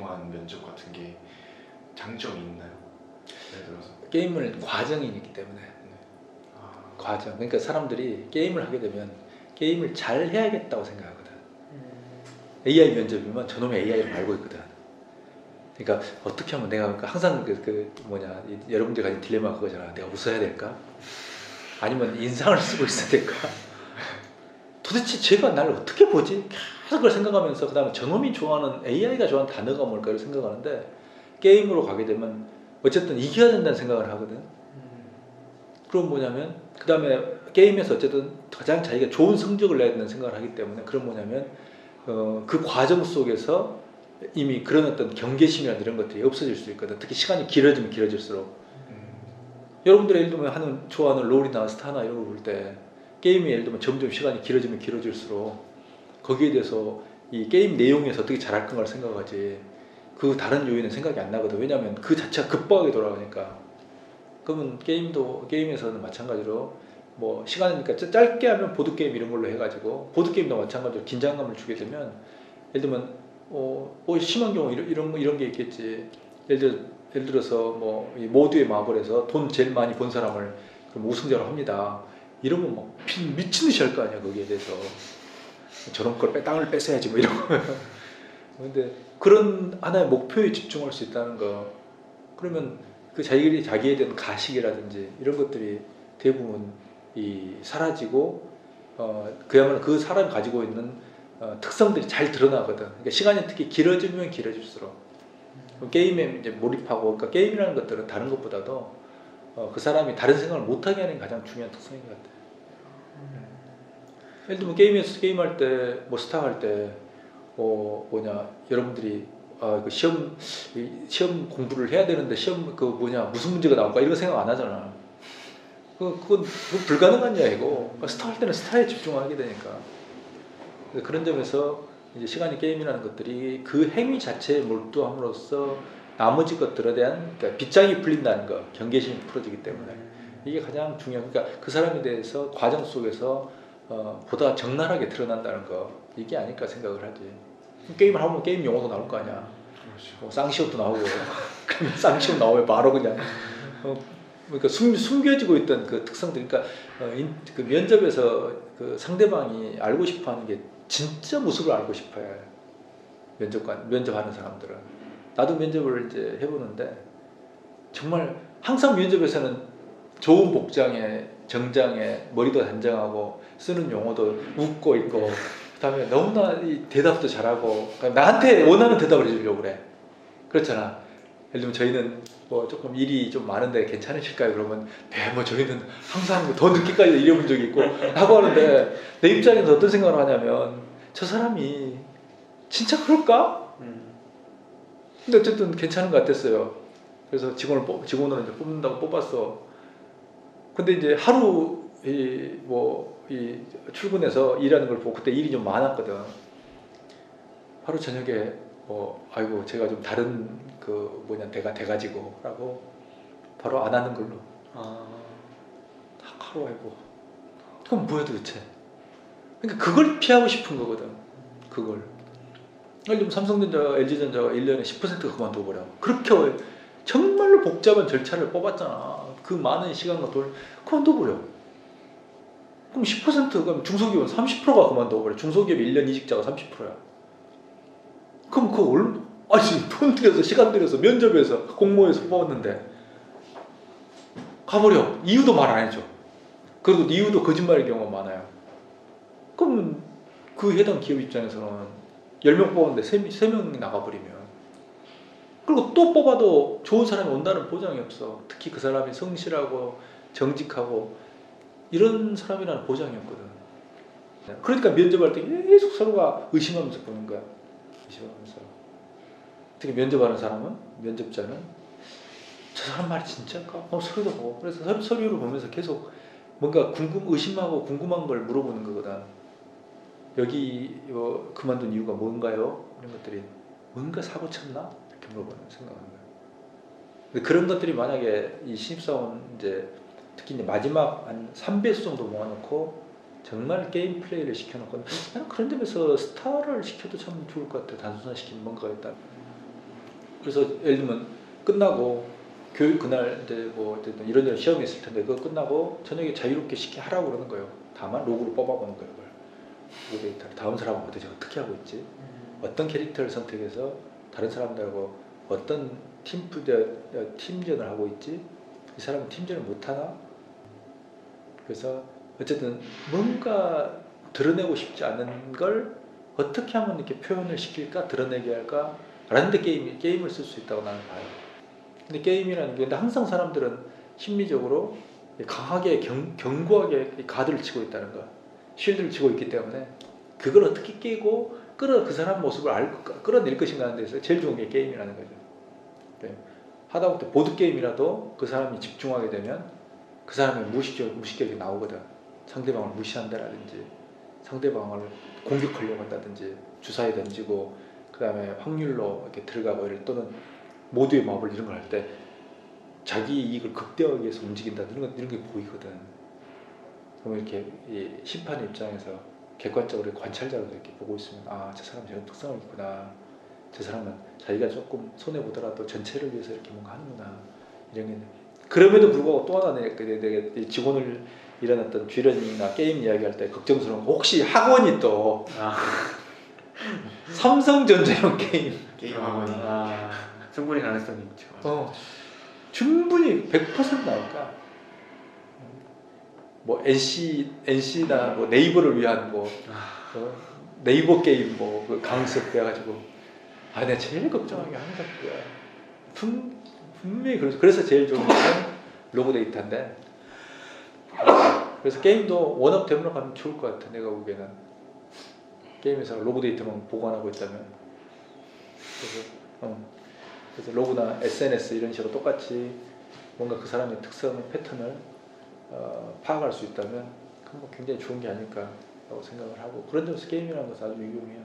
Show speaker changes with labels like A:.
A: 나가는 면접 같은 게 장점이 있나요? 예를 들어서
B: 게임을 과정이 있기 때문에
A: 아,
B: 과정. 그러니까 사람들이 게임을 하게 되면 게임을 잘 해야겠다고 생각하거든. AI 면접이면 저놈의 AI를 알고 있거든. 그러니까 어떻게 하면 내가 그러니까 항상 그, 그 뭐냐 이- 여러분들 가진 딜레마 그거잖아. 내가 웃어야 될까? 아니면 인상을 쓰고 있어야 될까? 도대체 쟤가 나를 어떻게 보지? 계속 그걸 생각하면서 그 다음에 저놈이 좋아하는 AI가 좋아하는 단어가 뭘까를 생각하는데 게임으로 가게 되면 어쨌든 이겨야 된다는 생각을 하거든. 그럼 뭐냐면 그 다음에 게임에서 어쨌든 가장 자기가 좋은 성적을 내야 된다는 생각을 하기 때문에 그럼 뭐냐면 어, 그 과정 속에서 이미 그런 어떤 경계심이나 이런 것들이 없어질 수 있거든. 특히 시간이 길어지면 길어질수록
A: 음,
B: 여러분들 예를 들면 하는 좋아하는 롤이나 스타나 이런 거볼때 게임이 예를 들면 점점 시간이 길어지면 길어질수록 거기에 대해서 이 게임 내용에서 어떻게 잘할 건가를 생각하지. 그 다른 요인은 생각이 안 나거든. 왜냐하면 그 자체가 급박하게 돌아가니까. 그러면 게임도 게임에서는 마찬가지로 뭐 시간이니까 짜- 짧게 하면 보드 게임 이런 걸로 해가지고 보드 게임도 마찬가지로 긴장감을 주게 되면 예를 들면 어, 뭐 심한 경우 이런 이런, 거- 이런 게 있겠지. 예를 들어 예를 들어서 뭐이 모두의 마블에서 돈 제일 많이 번 사람을 그럼 우승자로 합니다. 이러면 막 피- 미친 듯이 할 거 아니야 거기에 대해서 저런 걸 빼, 땅을 뺏어야지 뭐 이런 거. 근데 그런 하나의 목표에 집중할 수 있다는 거 그러면 그 자기들이 자기에 대한 가식이라든지 이런 것들이 대부분 이 사라지고 어 그야말로 그 사람이 가지고 있는 어, 특성들이 잘 드러나거든. 그러니까 시간이 특히 길어지면 길어질수록 그럼 게임에 이제 몰입하고 그러니까 게임이라는 것들은 다른 것보다도 어, 그 사람이 다른 생각을 못하게 하는 게 가장 중요한 특성인 것 같아. 예를 들면 게임에서 게임할 때 뭐 스타 할 때 어, 뭐냐 여러분들이 아, 그 시험 이 시험 공부를 해야 되는데 시험 그 뭐냐 무슨 문제가 나올까 이런 거 생각 안 하잖아. 그 그건, 그건 불가능한 이야기고 그러니까 스타 할 때는 스타에 집중하게 되니까 그런 점에서 이제 시간이 게임이라는 것들이 그 행위 자체에 몰두함으로써 나머지 것들에 대한 그러니까 빗장이 풀린다는 거 경계심이 풀어지기 때문에. 이게 가장 중요한 그러니까 그 사람에 대해서 과정 속에서 어, 보다 적나라하게 드러난다는 거 이게 아닐까 생각을 하지. 게임을 하면 게임 용어도 나올 거 아니야.
A: 그렇죠.
B: 뭐 쌍시옷도 나오고. 그러면 쌍시옷 나오면 바로 그냥 어, 그러니까 숨, 숨겨지고 있던 그 특성들 그러니까 어, 인, 그 면접에서 그 상대방이 알고 싶어하는 게 진짜 모습을 알고 싶어요. 면접관 면접하는 사람들은 나도 면접을 이제 해보는데 정말 항상 면접에서는 좋은 복장에 정장에 머리도 단정하고 쓰는 용어도 웃고 있고 그다음에 너무나 이 대답도 잘하고 그러니까 나한테 원하는 대답을 해주려고 그래 그렇잖아 예를 들면 저희는 뭐 조금 일이 좀 많은데 괜찮으실까요? 그러면 네, 뭐 저희는 항상 뭐더 늦게까지 일해본 적이 있고 하고 하는데 내 입장에서 어떤 생각을 하냐면 저 사람이 진짜 그럴까? 근데 어쨌든 괜찮은 것 같았어요. 그래서 직원을 뽑, 직원으로 이제 뽑는다고 뽑았어. 근데 이제 하루 이 뭐 이 출근해서 일하는 걸 보고 그때 일이 좀 많았거든. 하루 저녁에 뭐 아이고 제가 좀 다른 그 뭐냐 대가 돼가지고라고 바로 안 하는 걸로
A: 아,
B: 딱 하루 아이고 그럼 뭐야 도대체? 그러니까 그걸 피하고 싶은 거거든. 그걸. 예를 삼성전자, LG전자가 1년에 10%가 그만둬 버려. 그렇게 정말로 복잡한 절차를 뽑았잖아. 그 많은 시간과 돈 그만둬 버려. 그럼 10% 그럼 중소기업은 30%가 그만둬 버려. 중소기업 1년 이직자가 30%야. 그럼 그 얼, 아니 돈 들여서 시간 들여서 면접에서 공모해서 뽑았는데 가버려. 이유도 말 안 해줘. 그리고 이유도 거짓말일 경우가 많아요. 그럼 그 해당 기업 입장에서는 10명 뽑았는데 3, 3명이 나가버리면 그리고 또 뽑아도 좋은 사람이 온다는 보장이 없어. 특히 그 사람이 성실하고 정직하고 이런 사람이라는 보장이 없거든. 그러니까 면접할 때 계속 서로가 의심하면서 보는 거야. 의심하면서. 특히 면접하는 사람은 면접자는 저 사람 말이 진짜일까? 어, 서류도 보고 그래서 서, 서류를 보면서 계속 뭔가 궁금 의심하고 궁금한 걸 물어보는 거거든. 여기 뭐 그만둔 이유가 뭔가요? 이런 것들이 뭔가 사고 쳤나? 이렇게 물어보는 생각하는 거예요. 그런 것들이 만약에 이 신입사원 이제 특히 이제 마지막 한 3배수 정도 모아놓고 정말 게임 플레이를 시켜놓고 나는 그런 점에서 스타를 시켜도 참 좋을 것 같아. 단순화 시키는 뭔가가 있다. 그래서 예를 들면 끝나고 교육 그날 이제 뭐 어쨌든 이런 이런 시험이 있을 텐데 그거 끝나고 저녁에 자유롭게 쉽게 하라고 그러는 거예요. 다만 로그를 뽑아보는 거예요. 그걸. 로그 데이터를 다음 사람은 어떻게 어떻게 하고 있지? 어떤 캐릭터를 선택해서 다른 사람들하고 어떤 팀 부대 팀전을 하고 있지? 이 사람은 팀전을 못 하나? 그래서 어쨌든 뭔가 드러내고 싶지 않은 걸 어떻게 하면 이렇게 표현을 시킬까 드러내게 할까 라는 데 게임 게임을 쓸 수 있다고 나는 봐요. 근데 게임이라는 게 근데 항상 사람들은 심리적으로 강하게 경, 견고하게 이 가드를 치고 있다는 거, 쉴드를 치고 있기 때문에 그걸 어떻게 깨고 끌어 그 사람 모습을 알 끌어낼 것인가 하는 데서 제일 좋은 게 게임이라는 거죠. 네. 하다못해 보드 게임이라도 그 사람이 집중하게 되면 그 사람의 무의식적 무의식격이 나오거든. 상대방을 무시한다라든지 상대방을 공격하려고 한다든지 주사위 던지고 그 다음에 확률로 이렇게 들어가고 이럴 또는 모두의 마법을 이런 걸 할 때 자기 이익을 극대화하기 위해서 움직인다 이런 거 이런 게 보이거든. 그러면 이렇게 이 심판 입장에서 객관적으로 관찰자로 이렇게 보고 있으면 아 저 사람 저런 특성이 있구나. 저 사람은 자기가 조금 손해 보더라도 전체를 위해서 이렇게 뭔가 하는구나 이런 게 그럼에도 불구하고 또 하나 내- 내- 내가 이 직원을 어떤 쥐런이나 게임 이야기할 때 걱정스러운 거 혹시 학원이 또
C: 아,
B: 삼성전자용 게임
A: 게임 학원이
C: 아, 충분히 가능성이 있죠.
B: 어, 충분히 100% 나올까? 뭐 NC NC나 뭐 네이버를 위한 뭐
C: 아,
B: 어, 네이버 게임 뭐 그 강습 해가지고. 아 내가 제일 걱정한 게 항상 그거야. 분, 분명히 그래서 그래서 제일 좋은 건 로고 데이터인데. 그래서 게임도 원업 되면 가면 좋을 것 같아 내가 보기에는. 게임에서 로고 데이터만 보관하고 있다면. 그래서 어, 그래서 로그나 SNS 이런 식으로 똑같이 뭔가 그 사람의 특성 패턴을 어, 파악할 수 있다면 뭐 굉장히 좋은 게 아닐까라고 생각을 하고 그런 점에서 게임이라는 것은 아주 유용해요.